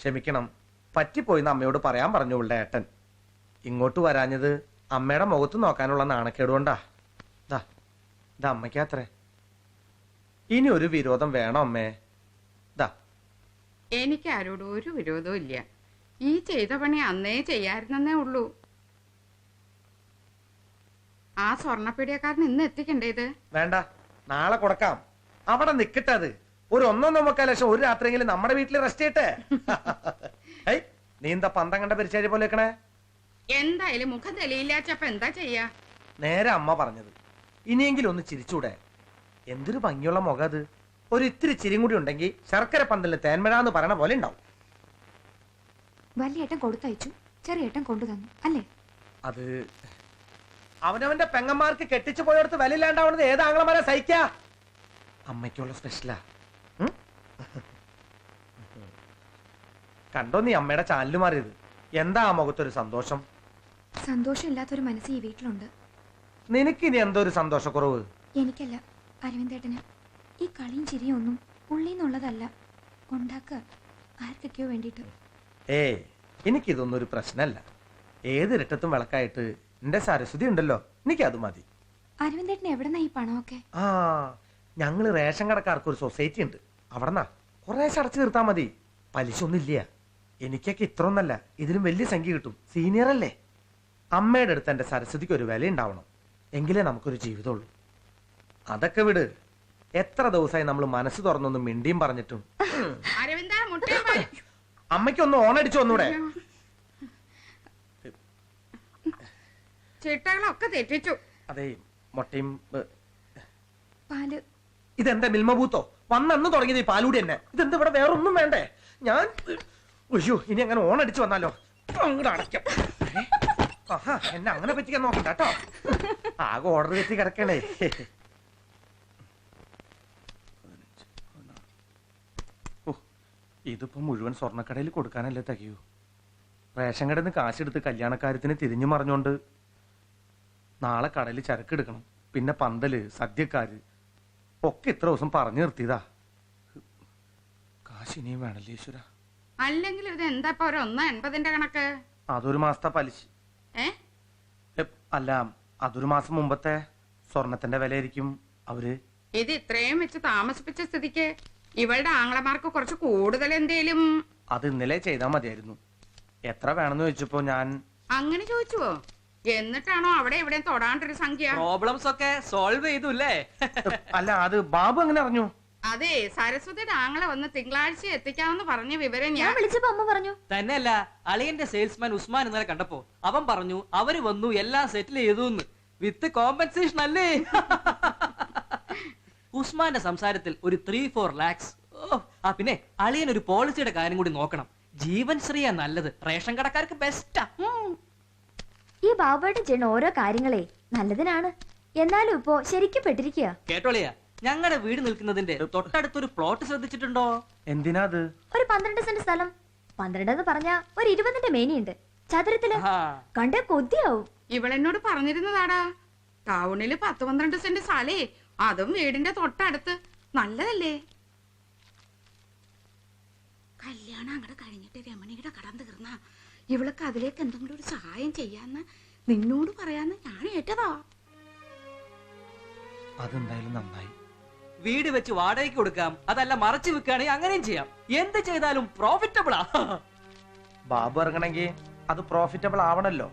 ക്ഷമിക്കണം. പറ്റിപ്പോയിന്ന് അമ്മയോട് പറയാൻ പറഞ്ഞു ഇവളുടെ ഏട്ടൻ. ഇങ്ങോട്ട് വരാഞ്ഞത് അമ്മയുടെ മുഖത്ത് നോക്കാനുള്ള നാണക്കേട് കൊണ്ടാ. ദാ ഇത് അമ്മയ്ക്കാത്രേ. ഇനി ഒരു വിരോധം വേണോ അമ്മേ? ദാ. എനിക്ക് ആരോടും ഒരു വിരോധവും ഇല്ല. ഈ ചെയ്ത പണി അന്നേ ചെയ്യാരുന്നേ ഉള്ളൂ. ആ സ്വർണപ്പീടിയക്കാരൻ ഇന്ന് എത്തിക്കണ്ടേ ഇത്? വേണ്ട നാളെ കൊടുക്കാം. അവിടെ നിക്കട്ടെ അത്. ഒരു ഒന്നൊന്നോ മുക്കാൽ ലക്ഷം ഒരു രാത്രിയെങ്കിലും നമ്മുടെ വീട്ടിൽ റെസ്റ്റ് ചെയ്യട്ടെ. നീ എന്താ പന്തം കണ്ട പെരിച്ചാരി പോലെ വെക്കണേ എന്തായാലും മുഖം തെളിയില്ലാച്ചപ്പ എന്താ ചെയ്യാ? നേരെ അമ്മ പറഞ്ഞത്. ഇനിയെങ്കിലും ഒന്ന് ചിരിച്ചൂടെ. എന്തൊരു ഭംഗിയുള്ള മുഖം അത്. ഒരു ഇത്തിരി ചിരിയും കൂടി ഉണ്ടെങ്കിൽ ശർക്കര പന്തലിന് തേന്മഴ എന്ന് പറയണ പോലെ ഉണ്ടാവും. വലിയേട്ടൻ കൊടുത്തയച്ചു. ചെറിയേട്ടൻ കൊണ്ടുതന്നു. അല്ലേ? അത് അവനവന്റെ പെങ്ങന്മാർക്ക് കെട്ടിച്ചു പോയടത്ത് വിലയില്ലാണ്ടാവണത് ഏത് ആംഗ്ലമാരെ സഹിക്കാ? അമ്മയ്ക്കുള്ള സ്പെഷ്യലാ കണ്ടോ നീ അമ്മയുടെ ചാനൽ മാറിയത്? എന്താ ആ മുഖത്തൊരു സന്തോഷം? സന്തോഷമില്ലാത്തൊരു മനസ്സ് ഈ വീട്ടിലുണ്ട്. നിനക്കിനി എന്തോ ഒരു സന്തോഷക്കുറവ്? എനിക്കല്ല അരവിന്ദേട്ടന്. ഈ കളിയും ചിരിയും ഒന്നും ഉള്ളിൽ നിന്നുള്ളതല്ല ഉണ്ടാക്കുക ആർക്കൊക്കെയോ വേണ്ടിയിട്ട്. ഏ എനിക്കിതൊന്നും ഒരു പ്രശ്നമല്ല ഏതിരട്ടത്തും വിളക്കായിട്ട് എന്റെ സരസ്വതി ഉണ്ടല്ലോ അത് മതി. അരവിന്ദേട്ടൻ എവിടെന്നാ ഈ പണമൊക്കെ? ആ ഞങ്ങൾ റേഷൻ കടക്കാർക്ക് ഒരു സൊസൈറ്റി ഉണ്ട് അവിടെന്നാ? കുറെ അടച്ചു തീർത്താ മതി. പലിശ ഒന്നുമില്ല. എനിക്കൊക്കെ ഇത്ര ഒന്നല്ല ഇതിലും വലിയ സംഖ്യ കിട്ടും. സീനിയർ അല്ലേ? അമ്മയുടെ അടുത്ത് എന്റെ സരസ്വതിക്ക് ഒരു വില ഉണ്ടാവണം. എങ്കിലേ നമുക്കൊരു ജീവിതമുള്ളൂ. അതൊക്കെ വിട്. എത്ര ദിവസമായി നമ്മൾ മനസ്സ് തുറന്നൊന്നും മിണ്ടിയും പറഞ്ഞിട്ടും. അമ്മയ്ക്കൊന്ന് ഓണടിച്ചു ഒന്നൂടെ ചിട്ടകളൊക്കെ തെറ്റിച്ചു. അതെ മുട്ടയും ഏ, പാൽ. ഇതെന്താ മിൽമബൂത്തോ വന്നന്ന് തുടങ്ങിയത് ഈ പാലൂടി തന്നെ. ഇതെന്താ ഇവിടെ വേറൊന്നും വേണ്ടേ? ഞാൻ അയ്യോ ഇനി അങ്ങനെ ഓണടിച്ചു വന്നാലോ? അങ്ങോട്ട് അടയ്ക്കാം? ആഹാ എന്നെ അങ്ങനെ പറ്റിക്കാൻ നോക്കണ്ട കേട്ടോ. ആകെ ഓർഡർ തെറ്റി കിടക്കണേ. ഇതിപ്പോ മുഴുവൻ സ്വർണക്കടയിൽ കൊടുക്കാനല്ലേ തികയൂ? റേഷൻ കടയിൽ നിന്ന് കാശെടുത്ത് കല്യാണക്കാര്യത്തിന് തിരിഞ്ഞു മറിഞ്ഞോണ്ട് നാളെ കടയിൽ ചരക്കെടുക്കണം. പിന്നെ പന്തൽ സദ്യക്കാര് ഒക്കെ ഇത്ര ദിവസം പറഞ്ഞു നിർത്തിയതാ. കാശിനിയും വേണല്ലേ ഈശ്വര? അല്ലെങ്കിൽ ഇത് എന്താ ഇപ്പൊ ഒരു ഒന്ന് എൺപതിന്റെ കണക്ക്? അതൊരു മാസത്തെ പലിശ. ഏ? അല്ല അതൊരു മാസം മുമ്പത്തെ സ്വർണത്തിന്റെ വിലയായിരിക്കും അവർ. ഇത് ഇത്രയും വെച്ച് താമസിപ്പിച്ച സ്ഥിതിക്ക് ഇവളുടെ ആംഗ്ലമാർക്ക് കുറച്ച് കൂടുതൽ എന്തേലും? അത് ഇന്നലെ ചെയ്താൽ മതിയായിരുന്നു. എത്ര വേണമെന്ന് ചോദിച്ചപ്പോ ഞാൻ അങ്ങനെ ചോദിച്ചുവോ? എന്നിട്ടാണോ അവിടെ എവിടെയും തൊടാണ്ടൊരു സംഖ്യ? പ്രോബ്ലംസ് ഒക്കെ സോൾവ് ചെയ്തു അല്ലേ അല്ല അത് ബാബു അങ്ങനെ അറിഞ്ഞു? അതെ സരസ്വതിയുടെ ആങ്ങളെ വന്ന് തിങ്കളാഴ്ച എത്തിക്കാമെന്ന് പറഞ്ഞ വിവരം ഞാൻ ഞാൻ വിളിച്ചപ്പോ അമ്മ പറഞ്ഞു. തന്നെയല്ല അളിയന്റെ സെയിൽസ്മാൻ ഉസ്മാൻ ഇന്നലെ കണ്ടപ്പോ അവൻ പറഞ്ഞു അവർ വന്നു എല്ലാം സെറ്റിൽ ചെയ്തു വിത്ത് കോമ്പൻസേഷൻ അല്ലേ? ഉസ്മാന്റെ സംസാരത്തിൽ ഒരു ത്രീ ഫോർ ലാക്സ് ഓ ആ പിന്നെ അളിയൻ ഒരു പോളിസിയുടെ കാര്യം കൂടി നോക്കണം. ജീവൻ ശ്രീയാ നല്ലത്. റേഷൻ കടക്കാർക്ക് ബെസ്റ്റാ ഈ ബാബുവേട്ടൻ ചെയ്യുന്ന ഓരോ കാര്യങ്ങളെ നല്ലതിനാണ്. എന്നാലും ഇപ്പോ ശരിക്കും പെട്ടിരിക്കുക കേട്ടോളിയാ? ഞങ്ങളുടെ വീട് നിൽക്കുന്നതിന്റെ തൊട്ടടുത്തൊരു പ്ലോട്ട് ശ്രദ്ധിച്ചിട്ടുണ്ടോ? എന്തിനാ അത്? ഒരു പന്ത്രണ്ട് സെന്റ് സ്ഥലം. പന്ത്രണ്ട് എന്ന് പറഞ്ഞ ഒരു ഇരുപതിന്റെ മേനിയുണ്ട്. ചതുരത്തിൽ കണ്ട കൊതിയാവും. ഇവളെന്നോട് പറഞ്ഞിരുന്നതാടാ. ടൗണിൽ പത്ത് പന്ത്രണ്ട് സെന്റ് സ്ഥലേ. അതും വീടിന്റെ തൊട്ടടുത്ത്. നല്ലതല്ലേ? കല്യാണം അങ്ങോട്ട് കഴിഞ്ഞിട്ട് രമണിയുടെ കടം തീർന്ന. ഇവൾക്ക് അതിലേക്ക് എന്തെങ്കിലും ഒരു സഹായം ചെയ്യാന്ന് നിന്നോട് പറയാന്ന് ഞാൻ ഏറ്റതാ അതെന്തായാലും നന്നായി. വീട് വെച്ച് വാടകയ്ക്ക് കൊടുക്കാം. അതല്ല മറച്ചു വെക്കുകയാണെങ്കിൽ അങ്ങനെയും ചെയ്യാം. എന്ത് ചെയ്താലും പ്രോഫിറ്റബിളാ ബാബു ഇറങ്ങണമെങ്കിൽ അത് പ്രോഫിറ്റബിൾ ആവണല്ലോ.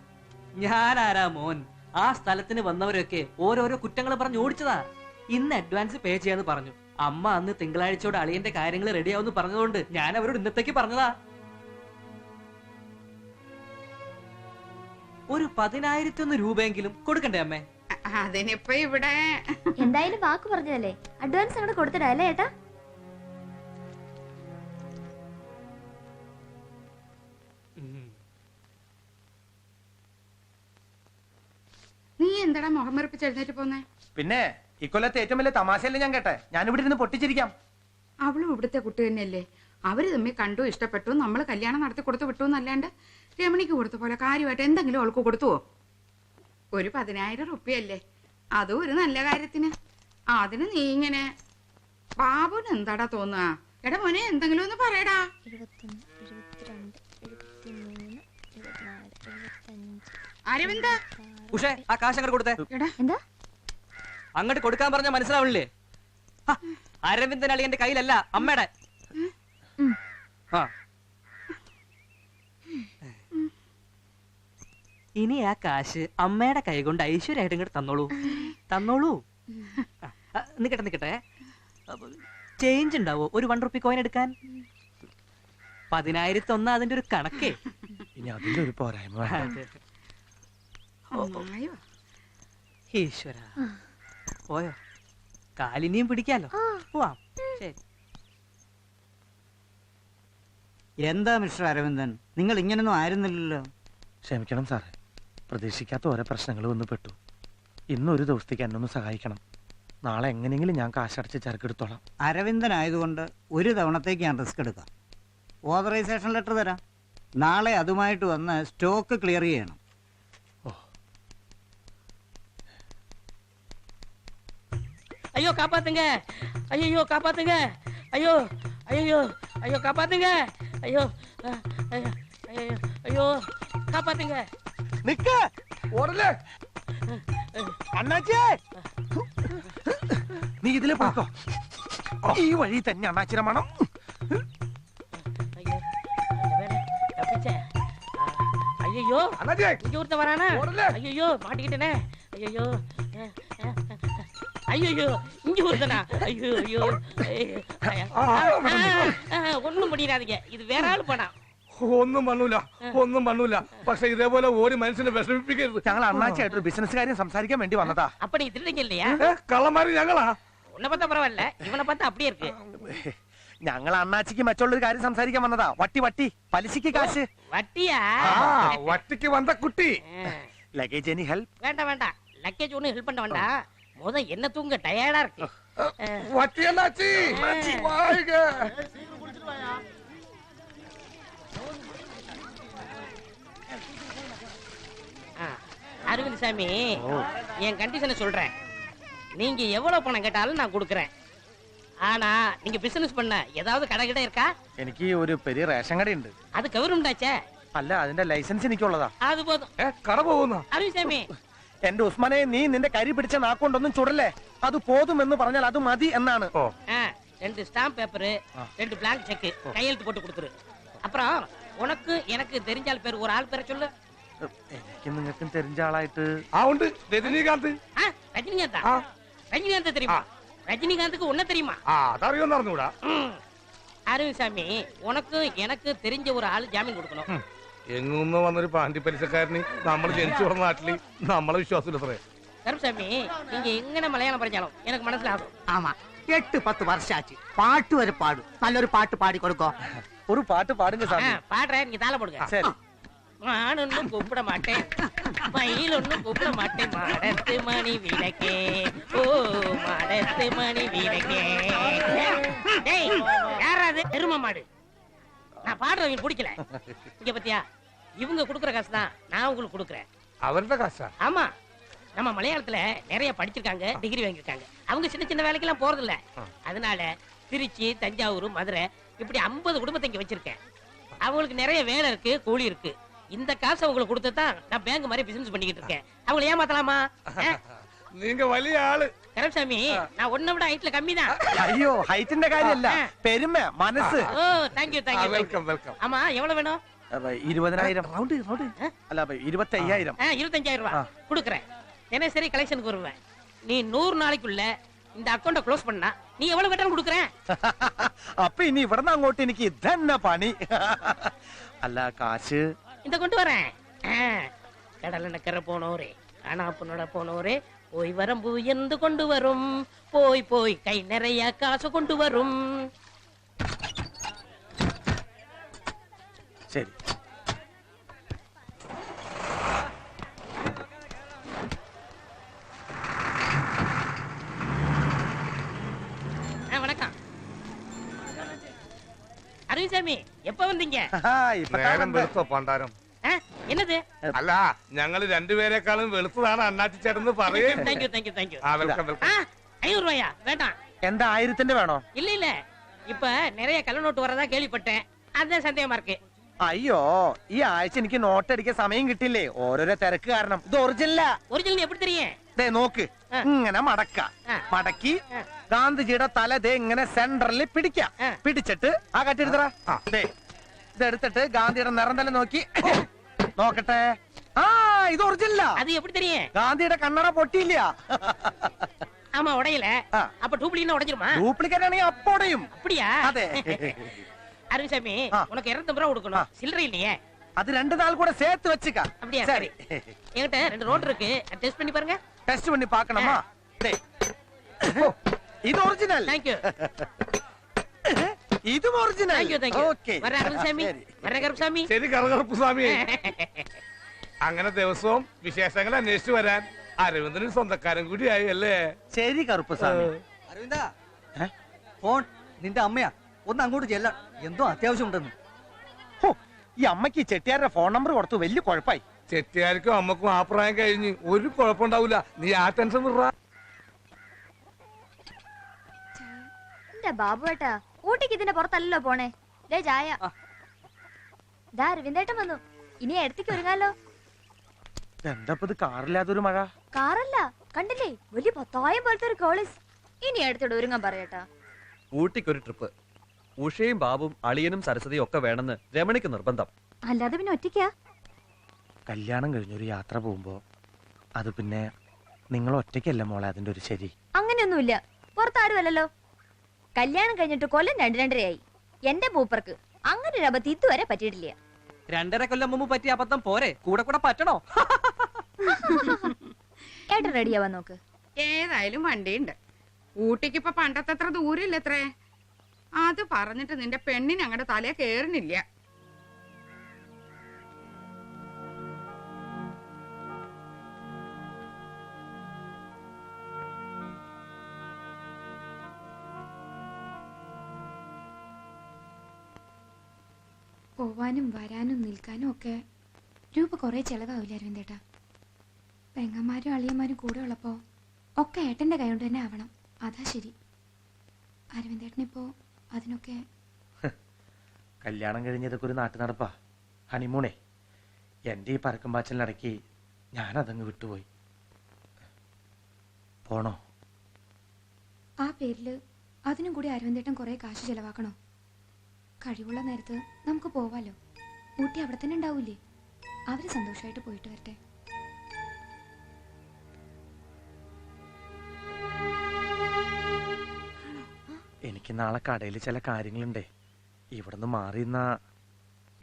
ഞാൻ ആരാ മോൻ? ആ സ്ഥലത്തിന് വന്നവരൊക്കെ ഓരോരോ കുറ്റങ്ങൾ പറഞ്ഞ് ഓടിച്ചതാ. ഇന്ന് അഡ്വാൻസ് പേ ചെയ്യാന്ന് പറഞ്ഞു. അമ്മ അന്ന് തിങ്കളാഴ്ചയോട് അളിയന്റെ കാര്യങ്ങൾ റെഡിയാവുന്ന് പറഞ്ഞതുകൊണ്ട് ഞാൻ അവരോട് ഇന്നത്തേക്ക് പറഞ്ഞതാ. ഒരു പതിനായിരത്തി ഒന്ന് രൂപയെങ്കിലും കൊടുക്കണ്ടേ അമ്മേ? അതിനിപ്പോ ഇവിടെ എന്തായാലും വാക്ക് പറഞ്ഞതല്ലേ? അഡ്വാൻസ് അങ്ങോട്ട് കൊടുത്തിടാ അല്ലേ ഏട്ടാ? നീ എന്താടാ മുഖം വെറുപ്പിച്ച് എഴുന്നേറ്റ് പോന്നേ? പിന്നെ ഇക്കൊല്ലത്തെ ഏറ്റവും വലിയ തമാശയല്ലേ ഞാൻ കേട്ടെ? ഞാൻ ഇവിടെ ഇരുന്ന് പൊട്ടിച്ചിരിക്കാം. അവളും ഇവിടുത്തെ കുട്ടി തന്നെയല്ലേ? അവർ തമ്മിൽ കണ്ടു ഇഷ്ടപ്പെട്ടു നമ്മൾ കല്യാണം നടത്തി കൊടുത്തു വിട്ടു എന്നല്ലാണ്ട് രമണിക്ക് കൊടുത്ത പോലെ കാര്യമായിട്ട് എന്തെങ്കിലും അവൾക്ക് കൊടുത്തുവോ? ഒരു പതിനായിരം റുപ്യല്ലേ അതും ഒരു നല്ല കാര്യത്തിന്? അതിന് നീ ഇങ്ങനെ ബാബുന് എന്താടാ തോന്നുക? എടാ മോനെ എന്തെങ്കിലും ഒന്ന് പറയടാ. അരവിന്ദ. ഉഷേ ആ കാശ് അങ്ങോട്ട് കൊടുത്തേ. എടാ. എന്താ? അങ്ങോട്ട് കൊടുക്കാൻ പറഞ്ഞ മനസ്സിലാവണില്ലേ? അരവിന്ദൻ അളിയന്റെ കയ്യിലല്ല അമ്മയുടെ. ആ. ഇനി ആ കാശ് അമ്മയുടെ കൈ കൊണ്ട് ഐശ്വര്യമായിട്ട് ഇങ്ങോട്ട് തന്നോളൂ. തന്നോളൂ. ആ, ആ, നിക്കട്ടെ നിക്കട്ടെ. ചേഞ്ച് ഉണ്ടാവോ? ഒരു വൺ റുപ്പി കോയിൻ എടുക്കാൻ? പതിനായിരത്തി ഒന്ന് അതിന്റെ ഒരു കണക്കേ. ഇനി അതിന്റെ ഒരു പോരായ്മ വേണ്ട. ഈശ്വര. പോയോ? കാലിനിയും പിടിക്കാലോ? പോവാം. ശരി. എന്താ മിസ്റ്റർ അരവിന്ദൻ? നിങ്ങൾ ഇങ്ങനൊന്നും ആയിരുന്നില്ലല്ലോ. ക്ഷമിക്കണം സാറേ. പ്രതീക്ഷിക്കാത്ത ഓരോ പ്രശ്നങ്ങൾ വന്ന് പെട്ടു ഇന്നൊരു ദിവസത്തേക്ക് എന്നെ ഒന്ന് സഹായിക്കണം നാളെ എങ്ങനെയെങ്കിലും ഞാൻ കാശടച്ച് ചരക്കെടുത്തോളാം അരവിന്ദൻ ആയതുകൊണ്ട് ഒരു തവണത്തേക്ക് ഞാൻ റിസ്ക് എടുക്കാം ഓതറൈസേഷൻ ലെറ്റർ തരാം നാളെ അതുമായിട്ട് വന്ന് സ്റ്റോക്ക് ക്ലിയർ ചെയ്യണം ஐயோ காப்பாத்துங்க ஐயோ காப்பாத்துங்க ஐயோ ஐயோ ஐயோ காப்பாத்துங்க ஐயோ அஹ், ஐயோ ஐயோ ஐயோ காப்பாத்துங்க നിക്ക് ഓടല്ലേ അണ്ണാച്ചേ നീ ഇതിലെ പോക്കോ ഈ വഴി തന്നെ അണ്ണാച്ചിര മണം ஐயோ நல்ல வேளை, தப்பிச்சேன் ஐயோ അണ്ണാച്ചേ இங்க ஒருத்தன் வரானா ஓடல. ஐயோ மாட்டிக்கிட்டேனே ஐயோ ஐயோ இங்க ஒருத்தனா ஐயோ ஐயோ ஒண்ணும் பண்ணிடாதீங்க இது வேற ஆள் பணம் ഒന്നും പണൂല ഒന്നും പണൂല പക്ഷെ ഇതേപോലെ ഒരു മനുഷ്യനെ വിഷമിപ്പിക്കരുത് ഞങ്ങൾ അണ്ണാച്ചിയായിട്ടൊരു ബിസിനസ് കാര്യം സംസാരിക്കാൻ വേണ്ടി വന്നതാ அப்ப நீ திருடுங்க இல்லையா ഏ, കള്ളന്മാര് ഞങ്ങളാ உன்னை பார்த்தா பரவாயில்ல இவனை பார்த்தா அப்படியே இருக்கு ഞങ്ങൾ അണ്ണാച്ചിക്ക് മെച്ചമുള്ള ഒരു കാര്യം സംസാരിക്കാൻ വന്നതാ വട്ടി വട്ടി പലിശയ്ക്ക് കാശ് வட்டியா ആ വട്ടിക്ക് വന്ന കുട്ടി ஆ. ലഗേജ് എനി ഹെൽപ്പ് வேண்டாம் வேண்டாம் லக்கேஜ் ஒன்றும் ஹெல்ப் பண்ண வேண்டாம் முத என்ன தூங்க டயர்டா இருக்கு വട്ടി അണ്ണാച്ചി വായിക. அரவிந்த் சாமி என் கண்டிஷனை சொல்றேன் நீங்க எவ்வளவு பணம் கேட்டாலும் நான் கொடுக்குறேன் ஆனா நீங்க பிசினஸ் பண்ண ஏதாவது கடை கிட்ட இருக்கா എനിക്ക് ഒരു പെരിയ റേഷൻ കടയുണ്ട് அது கவர்மெண்டாச்சே അല്ല അതിന്റെ ലൈസൻസ് എനിക്കുള്ളതാ அது போதும் ഏ കട പോകുന്ന அரவிந்த் சாமி എന്റെ ഉസ്മാനെ നീ നിന്റെ കരി പിടിച്ച നാക്കൊണ്ടൊന്നും ചുടല്ലേ അത് പോതുമെന്ന് പറഞ്ഞാൽ അത് മതി എന്നാണ് ഓ ஆ, ரெண்டு ஸ்டாம்ப் பேப்பர் ரெண்டு பிளாங்க் செக் கையெழுத்து போட்டு கொடுத்துரு அப்புறம் உனக்கு எனக்கு தெரிஞ்சால் பேர் ஒரு ஆள் பேரை சொல்லு എനിക്കും നിങ്ങൾക്കും തെരിഞ്ഞ ആളായിട്ട് ആ ഉണ്ട്. രജനീകാന്ത്. ஆ, ரஜினிகாந்தா ஆ. ரஜினிகாந்த் தெரியுமா ரஜினிகாந்துக்கு ஒன்ன ആ അതറിയോന്ന് അറിഞ്ഞൂടാ ம். அரவிந்த்சாமி உனக்கும் எனக்கு தெரிஞ்ச ஒரு ஆளு ஜாமீன் கொடுக்கணும் എങ്ങുന്ന് വന്നൊരു പാണ്ടി പലിശക്കാരന് നമ്മൾ ജനിച്ചു വളർന്ന നാട്ടിൽ നമ്മളെ വിശ്വാസമില്ല സാറേ എങ്ങനെ മലയാളം எங்கன மலையாளம் മനസ്സിലാകും. ആമാ എട്ട് പത്ത് വർഷാച്ച് പാട്ട് വരെ പാടും. നല്ലൊരു പാട്ട് പാടി കൊടുക്കോ ഒരു പാട്ട് പാടുങ്ക ആ, சாமி பாடுற நீங்க தாள போடுங்க மான் ஒன்றும் கூப்பிட மாட்டேன். மயில் ஒன்றும் கூப்பிட மாட்டேன். மாடத்து மணி விளக்கே. ஓ மடத்து மணி விளக்கே. யாராவது எரும மாடு. நான் பாடுறவங்க பிடிக்கல. இங்க பத்தியா? இவங்க கொடுக்குற காசு தான் நான் உங்களுக்கு கொடுக்குறேன். அவர்தான் காசா? ஆமா. நம்ம மலையாளத்துல நிறைய படிச்சிருக்காங்க டிகிரி வாங்கியிருக்காங்க. அவங்க சின்ன சின்ன வேலைக்கெல்லாம் போறது இல்ல அதனால திருச்சி தஞ்சாவூர் மதுரை இப்படி ஐம்பது குடும்பத்தை இங்க வச்சிருக்கேன். அவங்களுக்கு நிறைய வேலை இருக்கு கூலி இருக்கு. இந்த காசை உங்களுக்கு கொடுத்து தான் நான் பேங்க் மாதிரி பிசினஸ் பண்ணிக்கிட்டு இருக்கேன் அவங்களை ஏமாத்தலாமா നീങ്ക വലിയ ആള് கரப்சாமி நான் ஒன்ன விட ஹைட்ல கம்மி தான் അയ്യോ ഹൈറ്റിന്റെ കാര്യമല്ല പെരുമ മനസ്സ് ஓ தேங்க்யூ தேங்க்யூ വെൽക്കം വെൽക്കം ஆமா எவ்வளவு வேணும் അപ്പൊ ഇരുപതിനായിരം റൗണ്ട് റൗണ്ട് അല്ല അപ്പൊ ഇരുപത്തി അയ്യായിരം ஆ, இருபத்தஞ்சாயிரம் ஆ. ரூபாய் கொடுக்குறேன் தினசரி கலெக்ஷனுக்கு வருவேன் நீ நூறு நாளைக்குள்ள இந்த அக்கௌண்ட்டை க்ளோஸ் பண்ணா நீ எவ்வளவு கட்டணம் கொடுக்குறேன் അപ്പൊ ഇനി ഇവിടുന്ന് അങ്ങോട്ട് എനിക്ക് ഇതന്നെ പണി അല്ല കാശ് இந்த கொண்டு வரேன். ஆ, நக்கரை போனோரே காணாப்புனோட போனோரே போய் வரம்பு எந்து கொண்டு வரும். போய் போய் கை நிறைய காசு கொண்டு வரும். சரி. அரவிந்த்சாமி எப்ப வந்தீங்க ആഹാ, ഇപ്പൊ നേരം കാണണ്ട. വെളുത്തോ പണ്ടാരം ஆ, என்னது അല്ല ഞങ്ങള് രണ്ടുപേരെക്കാളും വെളുത്തതാണ് അണ്ണാച്ചി ചേട്ടന്ന് പറയും தேங்க்யூ தேங்க்யூ தேங்க்யூ ആ വെൽക്കം വെൽക്കം ஆ ஐநூறு ரூபாயா வேண்டாம் എന്താ ആയിരത്തിന്റെ വേണോ இல்ல இல்ல இப்ப நிறைய கள்ள நோட்டு வரதா கேள்விப்பட்டேன் அதான் சந்தேகமா இருக்கு അയ്യോ ഈ ആഴ്ച എനിക്ക് നോട്ട് അടിക്കാൻ സമയം കിട്ടില്ലേ ഓരോരോ തിരക്ക് കാരണം ഇത് ഒറിജിനലാ ஒரிஜினல் எப்படி தெரியும் ദേ നോക്ക് ആ. ഇങ്ങനെ മടക്ക ആ. മടക്കി ആ. ഗാന്ധിജിയുടെ തല ദേ ഇങ്ങനെ സെന്ററിൽ പിടിക്കാം ആ. പിടിച്ചിട്ട് ആ കട്ടെടുത്തറ ദേ ഇതെടുത്തിട്ട് ഗാന്ധിയുടെ നിറം തല നോക്കി നോക്കട്ടെ ആ ഇത് ഒറിജിനലാ அது எப்படி தெரியும் ഗാന്ധിയുടെ കണ്ണട പൊട്ടിയില്ല ஆமா உடையல ஆ. அப்ப டூப்ளினா உடைஞ்சிருமா ഡ്യൂപ്ലിക്കേറ്റ് ആണെങ്കിൽ അപ്പോടെയും அப்படியா അതെ அருண்சாமி ஆ. உனக்கு இருநூத்தம்பது ரூபா கொடுக்கணும் சில்லறை இல்லையே അത് രണ്ടു നാൾ കൂടെ சேர்த்து வச்சுக்க அப்படியா சரி சரி என்கிட்ட ரெண்டு நோட் இருக்கு டெஸ்ட் பண்ணி பாருங்க ടെസ്റ്റ് பண்ணி பார்க்கணுமா ദേ. ഓ, ഇത് ഒറിജിനൽ தேங்க்யூ ഇതും ഒറിജിനൽ தேங்க்யூ தேங்க்யூ ഓക്കെ வர அருண்சாமி வர கருப்சாமி ശരി കറുകറുപ്പ് സ്വാമി അങ്ങനെ ദിവസവും വിശേഷങ്ങൾ അന്വേഷിച്ചു വരാൻ അരവിന്ദനും സ്വന്തക്കാരൻ കൂടിയായി അല്ലേ ശരി കറുപ്പ് സ്വാമി അരവിന്ദ ഏ? ഫോൺ നിന്റെ അമ്മയാ ഒന്ന് അങ്ങോട്ട് ചെല്ല എന്തോ അത്യാവശ്യം ഉണ്ടെന്ന് ഹോ, ഈ അമ്മയ്ക്ക് ഈ ചെട്ടിയാരുടെ ഫോൺ നമ്പർ കൊടുത്തു വലിയ കുഴപ്പമായി ചെട്ടിയാർക്കും അമ്മക്കും ആ പ്രായം കഴിഞ്ഞ് ഒരു കുഴപ്പമുണ്ടാവില്ല നീ ആ ടെൻഷൻ വിട എന്റെ ബാബുവേട്ടാ ഊട്ടിക്ക് ഇതിന്റെ പുറത്തല്ലല്ലോ പോണേ. ദേ ചായ. ദാ അരവിന്ദേട്ടൻ വന്നു. ഇനി എടുത്തേക്ക് ഒരുങ്ങാലോ? എന്താ ഇത് കാറില്ലാത്തൊരു മഴ? കാറല്ല. കണ്ടില്ലേ? വലിയ പത്തായം പോലത്തെ ഒരു കോളേജ് ഇനി എടുത്തിട്ട് ഒരുങ്ങാൻ പറയട്ടാ ഊട്ടിക്കൊരു ട്രിപ്പ്. ഉഷയും ബാബും അളിയനും സരസ്വതിയും ഒക്കെ വേണമെന്ന് രമണിക്ക് നിർബന്ധം. അല്ലാതെ പിന്നെ ഒറ്റയ്ക്കാ? കല്യാണം കഴിഞ്ഞൊരു യാത്ര പോകുമ്പോ അത് പിന്നെ നിങ്ങൾ ഒറ്റയ്ക്കല്ല മോളെ അതിന്റെ ഒരു ശരി? അങ്ങനെയൊന്നുമില്ല. പുറത്താരുമല്ലോ കല്യാണം കഴിഞ്ഞിട്ട് കൊല്ലം രണ്ട് രണ്ടരയായി. എന്റെ മൂപ്പർക്ക് അങ്ങനെ ഒരു അബദ്ധം ഇതുവരെ പറ്റിയിട്ടില്ല. രണ്ടര കൊല്ലം മുമ്പ് പറ്റിയ അബദ്ധം പോരെ? കൂടെ കൂടെ പറ്റണോ? ഏട്ടൻ റെഡിയാവാൻ നോക്ക്. ഏതായാലും വണ്ടിയുണ്ട്. ഊട്ടിക്ക് ഇപ്പൊ പണ്ടത്തെ അത്ര ദൂരമില്ല അത് പറഞ്ഞിട്ട് നിന്റെ പെണ്ണിന് അങ്ങടെ തലേ കേറുന്നില്ല. പോവാനും വരാനും നിൽക്കാനും ഒക്കെ രൂപ കുറേ ചെലവാവില്ല അരവിന്ദേട്ടാ പെങ്ങന്മാരും അളിയന്മാരും കൂടെ ഉള്ളപ്പോ ഒക്കെ ഏട്ടന്റെ കൈ കൊണ്ട് തന്നെ ആവണം. അതാ ശരി. അരവിന്ദേട്ടനിപ്പോ അതിനൊക്കെ കല്യാണം കഴിഞ്ഞതൊക്കെ ഒരു നാട്ടു നടപ്പാ ഹണിമൂണേ എന്റെ ഈ പരക്കം പാച്ചലിനടക്കി ഞാനതങ്ങ് വിട്ടുപോയി. പോണോ? ആ പേരിൽ അതിനും കൂടി അരവിന്ദേട്ടൻ കുറെ കാശ് ചെലവാക്കണോ? കഴിവുള്ള നേരത്ത് നമുക്ക് പോവാലോ? ഊട്ടി അവിടെ തന്നെ ഉണ്ടാവൂലേ? അവർ സന്തോഷമായിട്ട് പോയിട്ട് വരട്ടെ. എനിക്ക് നാളെ കടയിൽ ചില കാര്യങ്ങളുണ്ടേ. ഇവിടുന്ന് മാറിയുന്ന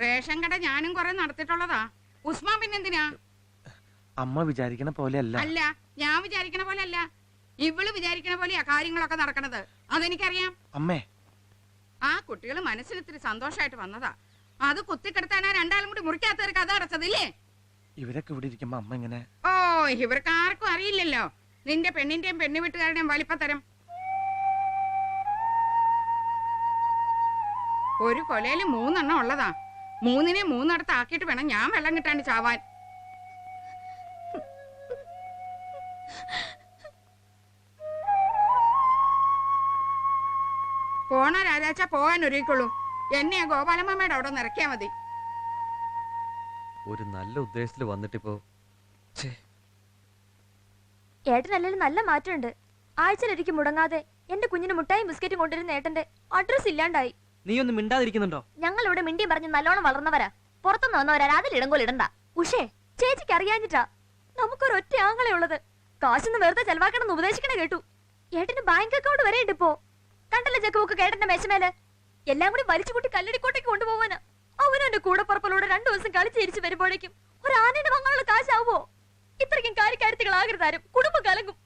റേഷൻ കട ഞാനും കുറെ നടത്തിയിട്ടുള്ളതാ. ഉസ്മാൻ പിന്നെന്തിനാ അമ്മ വിചാരിക്കണ പോലെയല്ല. അല്ല ഞാൻ വിചാരിക്കണ പോലെ അല്ല ഇവൾ വിചാരിക്കണ പോലെയാ കാര്യങ്ങളൊക്കെ നടക്കണത്. അതെനിക്കറിയാം. അമ്മേ ആ കുട്ടികൾ മനസ്സിന് ഇത്തിരി സന്തോഷമായിട്ട് വന്നതാ. അത് കുത്തിക്കെടുത്താനാ രണ്ടാളും കൂടി മുറിക്കാത്ത ഒരു കഥ അടച്ചതില്ലേ? ഇവരൊക്കെ ഇവിടെ ഇരിക്കുമ്പോ അമ്മ ഇങ്ങനെ ഓ ഇവർക്ക് ആർക്കും അറിയില്ലല്ലോ. നിന്റെ പെണ്ണിന്റെയും പെണ്ണു വീട്ടുകാരുടെയും വലിപ്പത്തരം. ഒരു കൊലയിൽ മൂന്നെണ്ണം ഉള്ളതാ. മൂന്നിനെ മൂന്നിടത്ത് ആക്കിയിട്ട് വേണം ഞാൻ വെള്ളം കിട്ടാണ്ട് ചാവാൻ. പോണ രാജാച്ച പോകാൻ ഒരുക്കുള്ളൂ എന്നെ ഗോപാലമ്മയുടെ അവിടെ നിറക്കിയാ മതി. ഒരു നല്ല ഉദ്ദേശത്തിൽ വന്നിട്ടിപ്പോ ഛേ. ഏട്ടനല്ലെങ്കിലും നല്ല മാറ്റമുണ്ട്. ആഴ്ചയിലൊരിക്കൽ മുടങ്ങാതെ എന്റെ കുഞ്ഞിന് മുട്ടായും ബിസ്ക്കറ്റും കൊണ്ടിരുന്ന ഏട്ടന്റെ അഡ്രസ് ഇല്ലാണ്ടായി. നീ ഒന്ന് മിണ്ടാതിരിക്കുന്നുണ്ടോ? ഞങ്ങൾ ഇവിടെ മിണ്ടിയും പറഞ്ഞ് നല്ലോണം വളർന്നവരാ. പുറത്തുനിന്ന് വന്നവരാ അതിൽ ഇടങ്കോൽ ഇടണ്ട. ഉഷേ ചേച്ചിക്ക് അറിയാഞ്ഞിട്ടാ. നമുക്കൊരൊറ്റ ആങ്ങളെ ഉള്ളത്. കാശൊന്നും വെറുതെ ചെലവാക്കണം എന്ന് ഉപദേശിക്കണ കേട്ടു. ഏട്ടന് ബാങ്ക് അക്കൗണ്ട് വരെ ഉണ്ട് ഇപ്പോ. കണ്ടല്ലോ ജക്കബുക്ക് കേട്ടന്റെ മേശമേൽ? എല്ലാം കൂടി വലിച്ചു കൂട്ടി കല്ലടിക്കോട്ടേക്ക് കൊണ്ടുപോവാന്. കൂടെ കൂടപ്പുറപ്പിലൂടെ രണ്ടു ദിവസം കളിച്ച് തിരിച്ചു വരുമ്പോഴേക്കും ഒരു ആനയുടെ വാങ്ങാനുള്ള കാശാവോ ഇത്രയ്ക്കും കാര്യക്കാര്യത്തികളാകരുതാരും കുടുംബം കലങ്ങും.